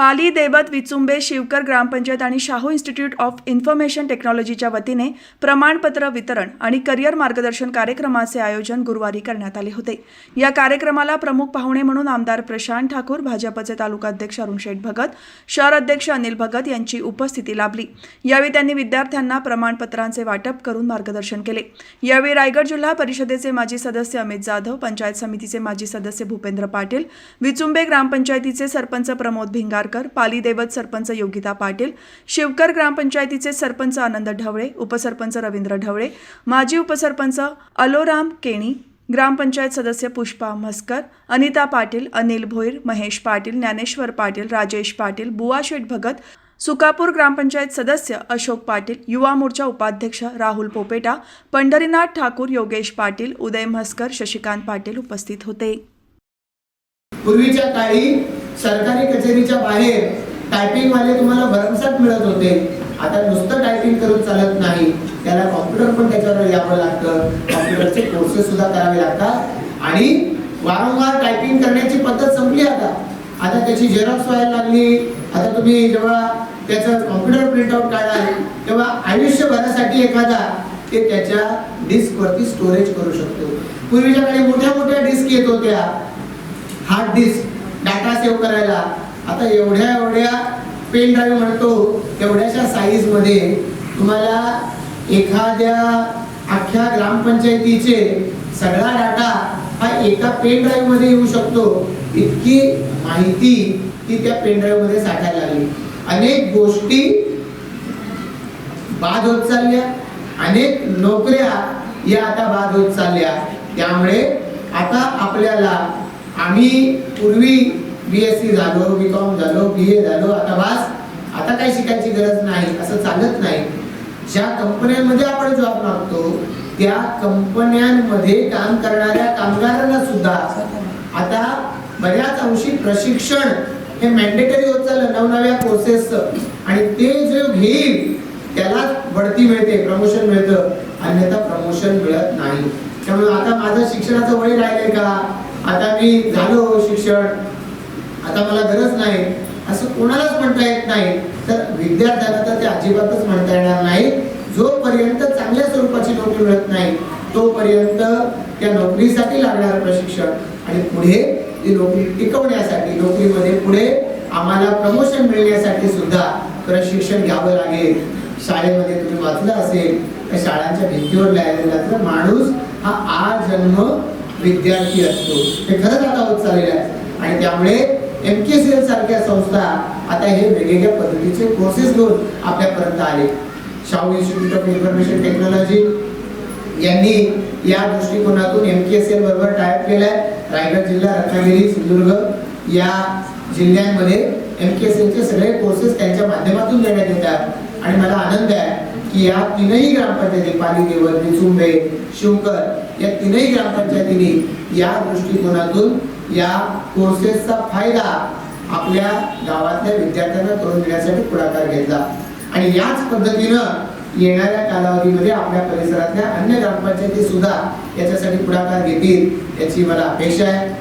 पाली देवत विचुंबे शिवकर ग्रामपंचायत आणि Shahu institute of information टेक्नॉलॉजीच्या वतीने प्रमाणपत्र वितरण आणि करिअर मार्गदर्शन कार्यक्रमाचे आयोजन गुरुवारी करण्यात आले होते. या कार्यक्रमाला प्रमुख पाहुणे म्हणून आमदार प्रशांत ठाकूर भाजपचे तालुका अध्यक्ष अरुण शेठ भगत शहर अध्यक्ष अनिल भगत यांची उपस्थिती लाभली. यावेळी त्यांनी विद्यार्थ्यांना प्रमाणपत्रांचे वाटप करून मार्गदर्शन केले. यावेळी रायगड जिल्हा परिषदेचे माजी सदस्य अमित जाधव पंचायत समितीचे माजी सदस्य भूपेंद्र पाटील विचुंबे ग्रामपंचायतीचे सरपंच प्रमोद भिंगार भिंगारकर पाली देवत सरपंच योगिता पाटील शिवकर ग्रामपंचायतीचे सरपंच आनंद ढवळे उपसरपंच रवींद्र ढवळे माजी उपसरपंच अलोराम केणी ग्रामपंचायत सदस्य पुष्पा म्हस्कर अनिता पाटील अनिल भोईर महेश पाटील ज्ञानेश्वर पाटील राजेश पाटील बुवा शेठ भगत सुकापूर ग्रामपंचायत सदस्य अशोक पाटील युवा मोर्चा उपाध्यक्ष राहुल पोपेटा पंढरीनाथ ठाकूर योगेश पाटील उदय म्हस्कर शशिकांत पाटील उपस्थित होते. पूर्वीच्या काळी सरकारी कचेरीच्या बाहेर टायपिंग वाले तुम्हाला भरमसाठ मिळत होते. आता नुसतं टायपिंग करून चालत नाही. त्याला कॉम्प्युटर पण त्याच्यावर यावं लागतं. कॉम्प्युटरचे कोर्सेस सुद्धा करावे लागतात. आणि वारंवार टायपिंग करण्याची पद्धत संपली आता. आता त्याची झेरॉक्स व्हायला लागली. आता तुम्ही जेव्हा त्याचं कॉम्प्युटर प्रिंटआउट काढाल तेव्हा आयुष्यभरासाठी एखादा ते त्याच्या डिस्कवरती स्टोरेज करू शकतो. पूर्वीच्या काळी मोठ्या मोठ्या डिस्क येत होत्या. हार्ड डिस्क डाटा सेव्ह करायला. आता एवढ्या एवढ्या पेन ड्राईव्ह म्हणतो एवढ्याशा साईजमध्ये तुम्हाला एखाद्या अख्ख्या ग्रामपंचायतीचे सगळा डाटा हा एका पेन ड्राईव्हमध्ये येऊ शकतो. इतकी माहिती ती त्या पेन ड्राईव्हमध्ये साठायला लागली. अनेक गोष्टी बाद होत चालल्या. अनेक नोकऱ्या या आता बाद होत चालल्या. त्यामुळे आता आपल्याला आम्ही पूर्वी बी एस सी झालो बी कॉम झालो बी ए झालो आता बास आता काही शिकायची गरज नाही असं चालत नाही. ज्या कंपन्यांमध्ये आपण जॉब मागतो त्या कंपन्यांमध्ये काम करणाऱ्या कामगारांना सुद्धा आता बऱ्याच अंशी प्रशिक्षण हे मॅन्डेटरी होत चाललं नवनव्या कोर्सेस आणि ते जे घेईल त्यालाच बढती मिळते प्रमोशन मिळतं. अन्यथा प्रमोशन मिळत नाही. त्यामुळे आता माझं शिक्षणाचं वय राहिलंय का? आता मी झालो शिक्षण आता मला गरज नाही असं कोणालाच म्हणता येत नाही. तर विद्यार्थ्यांना तर ते अजिबातच म्हणता येणार नाही. जोपर्यंत चांगल्या स्वरूपाची नोकरी मिळत नाही तोपर्यंत त्या नोकरीसाठी लागणार प्रशिक्षण आणि पुढे ती नोकरी टिकवण्यासाठी नोकरीमध्ये पुढे आम्हाला प्रमोशन मिळण्यासाठी सुद्धा प्रशिक्षण घ्यावं लागेल. शाळेमध्ये तुम्ही वाचलं असेल तर शाळांच्या भिंतीवर लिहिलेलं माणूस हा आजन्म विद्यार्थी असतो. हे खरंच आता होत चाललेलं आहे. आणि त्यामुळे एम के सी एल सारख्या संस्था आता हे वेगवेगळ्या पद्धतीचे कोर्सेस घेऊन आपल्यापर्यंत आले. Shahu institute of information technology यांनी या दृष्टिकोनातून एम के सी एल बरोबर टायप केलाय. रायगड जिल्हा रत्नागिरी सिंधुदुर्ग या जिल्ह्यांमध्ये एम के सी एलचे सगळे कोर्सेस त्यांच्या माध्यमातून देण्यात येतात. आणि मला आनंद आहे की या तीनही ग्रामपंचायती पाली देवल निचुंबे शिवकर या तीनही ग्रामपंचायतीने या दृष्टिकोनातून या कोर्सेसचा फायदा आपल्या गावातल्या विद्यार्थ्यांना करून देण्यासाठी पुढाकार घेतला. आणि याच पद्धतीनं येणाऱ्या कालावधीमध्ये आपल्या परिसरातल्या अन्य ग्रामपंचायती सुद्धा याच्यासाठी पुढाकार घेतील याची मला अपेक्षा आहे.